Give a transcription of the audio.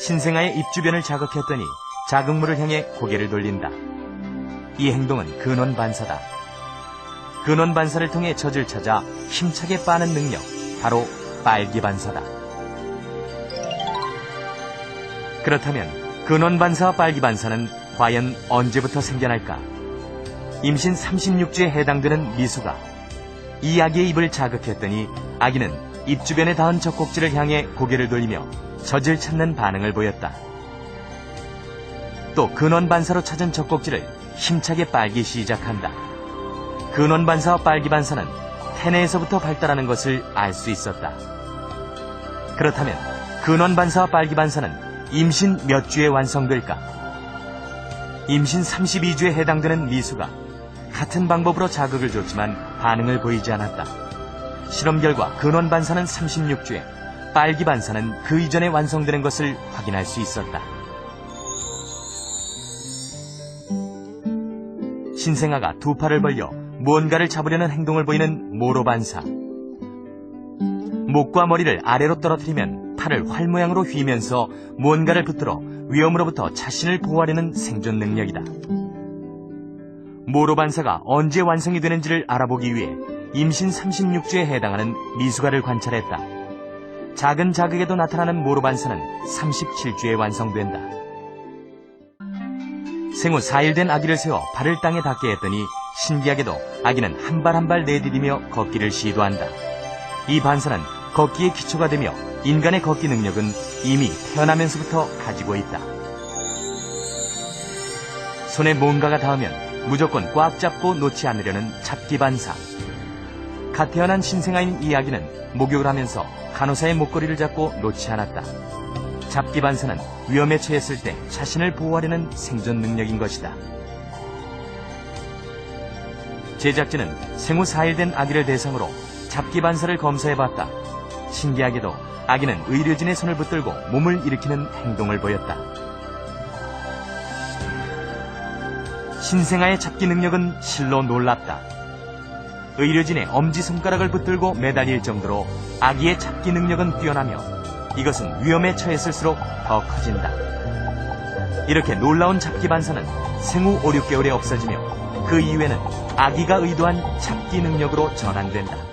신생아의 입 주변을 자극했더니 자극물을 향해 고개를 돌린다. 이 행동은 근원 반사다. 근원 반사를 통해 젖을 찾아 힘차게 빠는 능력, 바로 빨기 반사다. 그렇다면 근원 반사와 빨기 반사는 과연 언제부터 생겨날까? 임신 36주에 해당되는 미수가 이 아기의 입을 자극했더니 아기는 입 주변에 닿은 젖꼭지를 향해 고개를 돌리며 젖을 찾는 반응을 보였다. 또 근원 반사로 찾은 젖꼭지를 힘차게 빨기 시작한다. 근원 반사와 빨기 반사는 태내에서부터 발달하는 것을 알 수 있었다. 그렇다면 근원 반사와 빨기 반사는 임신 몇 주에 완성될까? 임신 32주에 해당되는 미수가 같은 방법으로 자극을 줬지만 반응을 보이지 않았다. 실험 결과 근원 반사는 36주에, 빨기 반사는 그 이전에 완성되는 것을 확인할 수 있었다. 신생아가 두 팔을 벌려 무언가를 잡으려는 행동을 보이는 모로 반사. 목과 머리를 아래로 떨어뜨리면 팔을 활 모양으로 휘면서 무언가를 붙들어 위험으로부터 자신을 보호하려는 생존 능력이다. 모로 반사가 언제 완성이 되는지를 알아보기 위해 임신 36주에 해당하는 미수가를 관찰했다. 작은 자극에도 나타나는 모로 반사는 37주에 완성된다. 생후 4일 된 아기를 세워 발을 땅에 닿게 했더니 신기하게도 아기는 한 발 한 발 내디디며 걷기를 시도한다. 이 반사는 걷기의 기초가 되며 인간의 걷기 능력은 이미 태어나면서부터 가지고 있다. 손에 뭔가가 닿으면 무조건 꽉 잡고 놓지 않으려는 잡기 반사. 갓 태어난 신생아인 이 아기는 목욕을 하면서 간호사의 목걸이를 잡고 놓지 않았다. 잡기 반사는 위험에 처했을 때 자신을 보호하려는 생존 능력인 것이다. 제작진은 생후 4일 된 아기를 대상으로 잡기 반사를 검사해봤다. 신기하게도 아기는 의료진의 손을 붙들고 몸을 일으키는 행동을 보였다. 신생아의 잡기 능력은 실로 놀랍다. 의료진의 엄지손가락을 붙들고 매달릴 정도로 아기의 잡기 능력은 뛰어나며 이것은 위험에 처했을수록 더 커진다. 이렇게 놀라운 잡기 반사는 생후 5, 6개월에 없어지며 그 이후에는 아기가 의도한 잡기 능력으로 전환된다.